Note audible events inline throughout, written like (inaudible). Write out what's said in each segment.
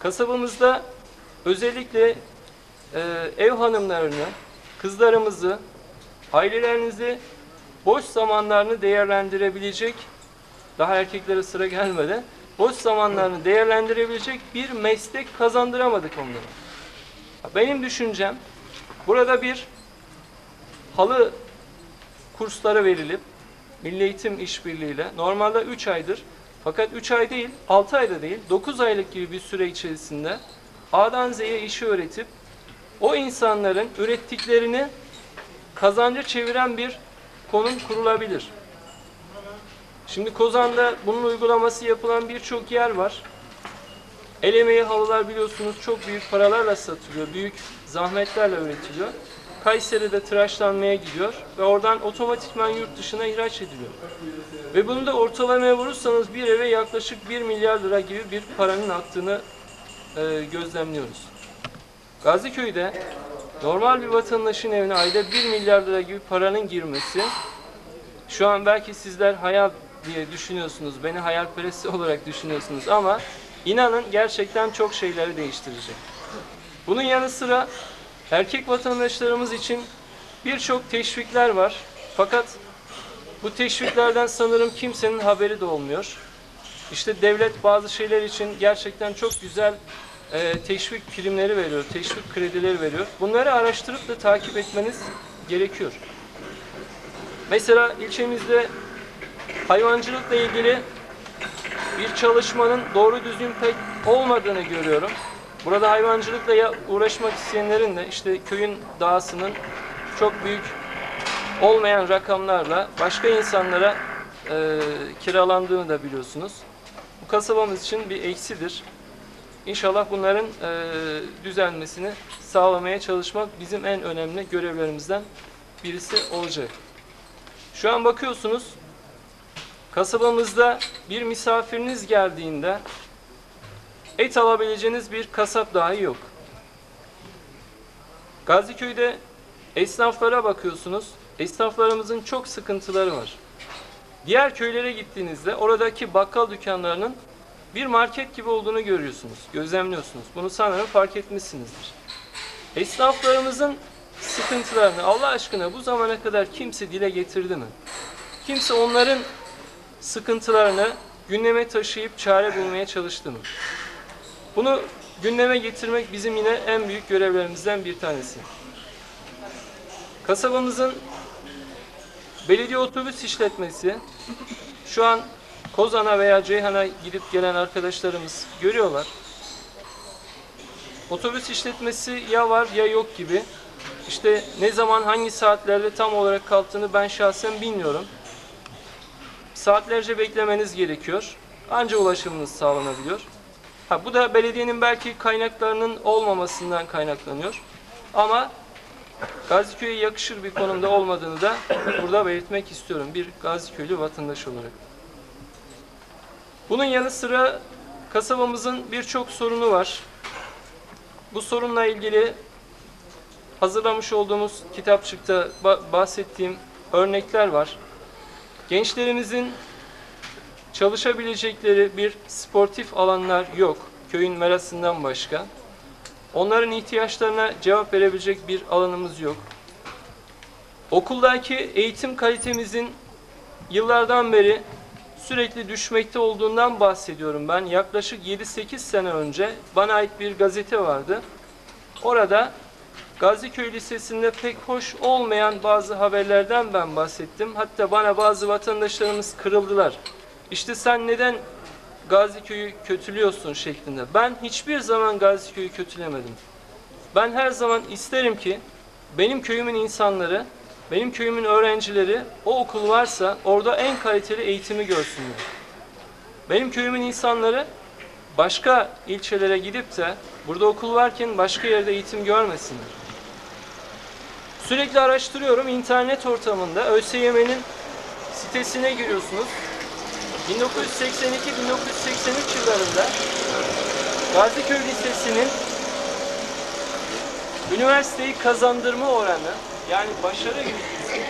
Kasabamızda özellikle e, ev hanımlarını, kızlarımızı, ailelerinizi boş zamanlarını değerlendirebilecek, daha erkeklere sıra gelmeden, boş zamanlarını değerlendirebilecek bir meslek kazandıramadık onlara. Benim düşüncem, burada bir halı kursları verilip, Milli Eğitim İşbirliği'yle normalde 3 aydır fakat 3 ay değil, 6 ayda değil, 9 aylık gibi bir süre içerisinde A'dan Z'ye işi öğretip o insanların ürettiklerini kazanca çeviren bir konum kurulabilir. Şimdi Kozan'da bunun uygulaması yapılan birçok yer var. El emeği halılar biliyorsunuz çok büyük paralarla satılıyor, büyük zahmetlerle üretiliyor. Kayseri'de tıraşlanmaya gidiyor ve oradan otomatikman yurt dışına ihraç ediliyor. Ve bunu da ortalamaya vurursanız bir eve yaklaşık 1 milyar lira gibi bir paranın aktığını e, gözlemliyoruz. Gaziköy'de normal bir vatandaşın evine ayda 1 milyar lira gibi paranın girmesi şu an belki sizler hayal diye düşünüyorsunuz, beni hayalperest (laughs) olarak düşünüyorsunuz ama inanın gerçekten çok şeyleri değiştirecek. Bunun yanı sıra erkek vatandaşlarımız için birçok teşvikler var. Fakat bu teşviklerden sanırım kimsenin haberi de olmuyor. İşte devlet bazı şeyler için gerçekten çok güzel e, teşvik primleri veriyor, teşvik kredileri veriyor. Bunları araştırıp da takip etmeniz gerekiyor. Mesela ilçemizde hayvancılıkla ilgili bir çalışmanın doğru düzgün pek olmadığını görüyorum. Burada hayvancılıkla uğraşmak isteyenlerin de işte köyün dağısının çok büyük olmayan rakamlarla başka insanlara e, kiralandığını da biliyorsunuz. Bu kasabamız için bir eksidir. İnşallah bunların e, düzelmesini sağlamaya çalışmak bizim en önemli görevlerimizden birisi olacak. Şu an bakıyorsunuz kasabamızda bir misafiriniz geldiğinde et alabileceğiniz bir kasap dahi yok. Gaziköy'de esnaflara bakıyorsunuz. Esnaflarımızın çok sıkıntıları var. Diğer köylere gittiğinizde oradaki bakkal dükkanlarının bir market gibi olduğunu görüyorsunuz, gözlemliyorsunuz. Bunu sanırım fark etmişsinizdir. Esnaflarımızın sıkıntılarını Allah aşkına bu zamana kadar kimse dile getirdi mi? Kimse onların sıkıntılarını gündeme taşıyıp çare bulmaya çalıştı mı? Bunu gündeme getirmek bizim yine en büyük görevlerimizden bir tanesi. Kasabamızın belediye otobüs işletmesi şu an Kozan'a veya Ceyhan'a gidip gelen arkadaşlarımız görüyorlar. Otobüs işletmesi ya var ya yok gibi. İşte ne zaman hangi saatlerde tam olarak kalktığını ben şahsen bilmiyorum. Saatlerce beklemeniz gerekiyor. Anca ulaşımınız sağlanabiliyor. Ha, bu da belediyenin belki kaynaklarının olmamasından kaynaklanıyor. Ama Gaziköy'e yakışır bir konumda olmadığını da burada belirtmek istiyorum bir Gaziköylü vatandaş olarak. Bunun yanı sıra kasabamızın birçok sorunu var. Bu sorunla ilgili hazırlamış olduğumuz kitapçıkta ba- bahsettiğim örnekler var. Gençlerimizin çalışabilecekleri bir sportif alanlar yok. Köyün merasından başka. Onların ihtiyaçlarına cevap verebilecek bir alanımız yok. Okuldaki eğitim kalitemizin yıllardan beri sürekli düşmekte olduğundan bahsediyorum ben. Yaklaşık 7-8 sene önce bana ait bir gazete vardı. Orada Gaziköy Lisesi'nde pek hoş olmayan bazı haberlerden ben bahsettim. Hatta bana bazı vatandaşlarımız kırıldılar. İşte sen neden Gaziköy'ü kötülüyorsun şeklinde. Ben hiçbir zaman Gaziköy'ü kötülemedim. Ben her zaman isterim ki benim köyümün insanları, benim köyümün öğrencileri o okul varsa orada en kaliteli eğitimi görsünler. Benim köyümün insanları başka ilçelere gidip de burada okul varken başka yerde eğitim görmesinler. Sürekli araştırıyorum internet ortamında ÖSYM'nin sitesine giriyorsunuz. 1982-1983 yıllarında Gaziköy Lisesi'nin üniversiteyi kazandırma oranı yani başarı yüzdesi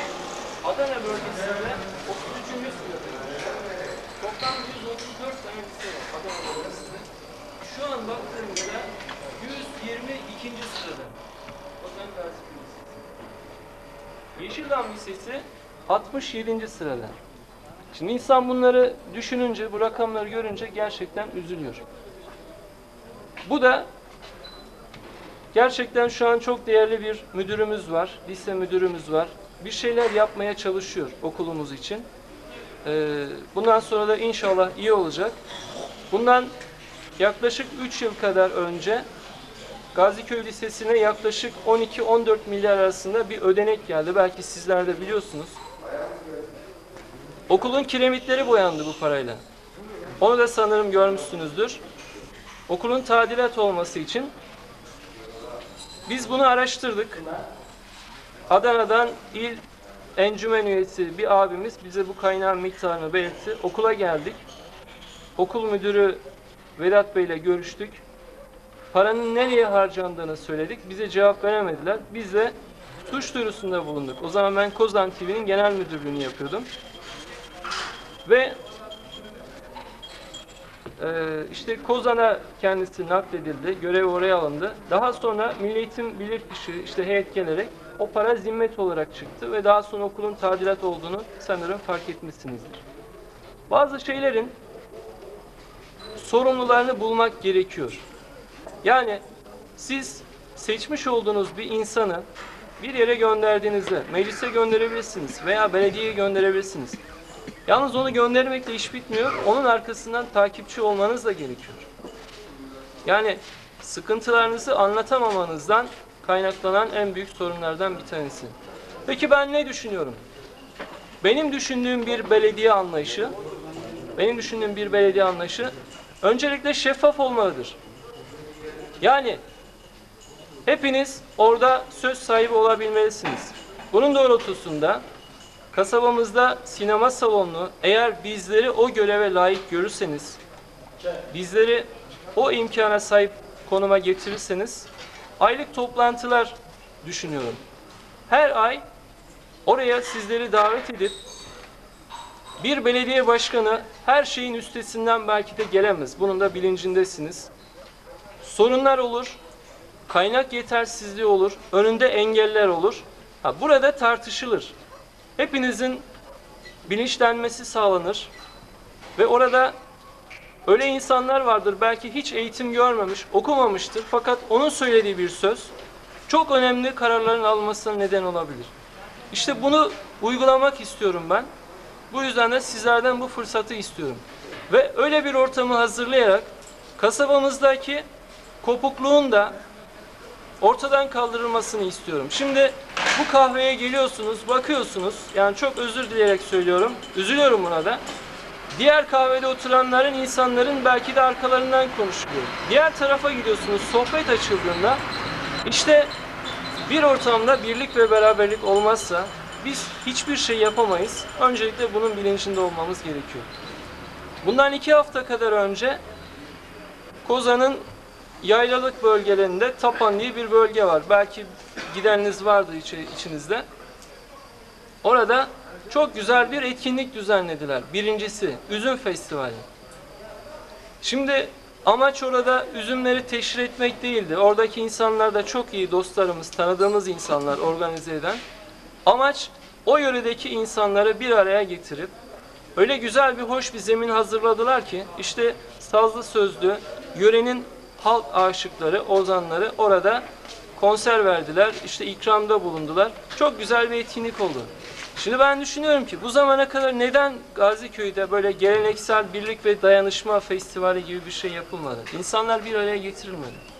Adana bölgesinde 33. sırada. Toplam 134 tane lise var Adana bölgesinde. Şu an baktığımızda 122. sırada. Ozan Gazi Köyü Lisesi. Yeşildam Lisesi 67. sırada. Şimdi insan bunları düşününce, bu rakamları görünce gerçekten üzülüyor. Bu da gerçekten şu an çok değerli bir müdürümüz var, lise müdürümüz var. Bir şeyler yapmaya çalışıyor okulumuz için. Ee, bundan sonra da inşallah iyi olacak. Bundan yaklaşık 3 yıl kadar önce Gaziköy Lisesi'ne yaklaşık 12-14 milyar arasında bir ödenek geldi. Belki sizler de biliyorsunuz. Okulun kiremitleri boyandı bu parayla. Onu da sanırım görmüşsünüzdür. Okulun tadilat olması için biz bunu araştırdık. Adana'dan il encümen üyesi bir abimiz bize bu kaynağın miktarını belirtti. Okula geldik. Okul müdürü Vedat Bey ile görüştük. Paranın nereye harcandığını söyledik. Bize cevap veremediler. Biz de suç duyurusunda bulunduk. O zaman ben Kozan TV'nin genel müdürlüğünü yapıyordum. Ve ee, işte Kozan'a kendisi nakledildi, görev oraya alındı. Daha sonra Milli Eğitim Bilirkişi işte heyet gelerek o para zimmet olarak çıktı ve daha sonra okulun tadilat olduğunu sanırım fark etmişsinizdir. Bazı şeylerin sorumlularını bulmak gerekiyor. Yani siz seçmiş olduğunuz bir insanı bir yere gönderdiğinizde meclise gönderebilirsiniz veya belediyeye gönderebilirsiniz. Yalnız onu göndermekle iş bitmiyor. Onun arkasından takipçi olmanız da gerekiyor. Yani sıkıntılarınızı anlatamamanızdan kaynaklanan en büyük sorunlardan bir tanesi. Peki ben ne düşünüyorum? Benim düşündüğüm bir belediye anlayışı, benim düşündüğüm bir belediye anlayışı öncelikle şeffaf olmalıdır. Yani hepiniz orada söz sahibi olabilmelisiniz. Bunun doğrultusunda kasabamızda sinema salonunu eğer bizleri o göreve layık görürseniz, bizleri o imkana sahip konuma getirirseniz aylık toplantılar düşünüyorum. Her ay oraya sizleri davet edip bir belediye başkanı her şeyin üstesinden belki de gelemez. Bunun da bilincindesiniz. Sorunlar olur, kaynak yetersizliği olur, önünde engeller olur. Ha, burada tartışılır. Hepinizin bilinçlenmesi sağlanır ve orada öyle insanlar vardır belki hiç eğitim görmemiş, okumamıştır fakat onun söylediği bir söz çok önemli kararların alınmasına neden olabilir. İşte bunu uygulamak istiyorum ben. Bu yüzden de sizlerden bu fırsatı istiyorum. Ve öyle bir ortamı hazırlayarak kasabamızdaki kopukluğun da ortadan kaldırılmasını istiyorum. Şimdi bu kahveye geliyorsunuz, bakıyorsunuz. Yani çok özür dileyerek söylüyorum. Üzülüyorum buna da. Diğer kahvede oturanların, insanların belki de arkalarından konuşuluyor. Diğer tarafa gidiyorsunuz, sohbet açıldığında işte bir ortamda birlik ve beraberlik olmazsa biz hiçbir şey yapamayız. Öncelikle bunun bilincinde olmamız gerekiyor. Bundan iki hafta kadar önce Kozan'ın yaylalık bölgelerinde Tapan diye bir bölge var. Belki gideniniz vardır içi- içinizde. Orada çok güzel bir etkinlik düzenlediler. Birincisi Üzüm Festivali. Şimdi amaç orada üzümleri teşhir etmek değildi. Oradaki insanlar da çok iyi dostlarımız, tanıdığımız insanlar organize eden. Amaç o yöredeki insanları bir araya getirip öyle güzel bir hoş bir zemin hazırladılar ki işte sazlı sözlü yörenin halk aşıkları, ozanları orada konser verdiler. işte ikramda bulundular. Çok güzel bir etkinlik oldu. Şimdi ben düşünüyorum ki bu zamana kadar neden Gaziköy'de böyle geleneksel birlik ve dayanışma festivali gibi bir şey yapılmadı? İnsanlar bir araya getirilmedi.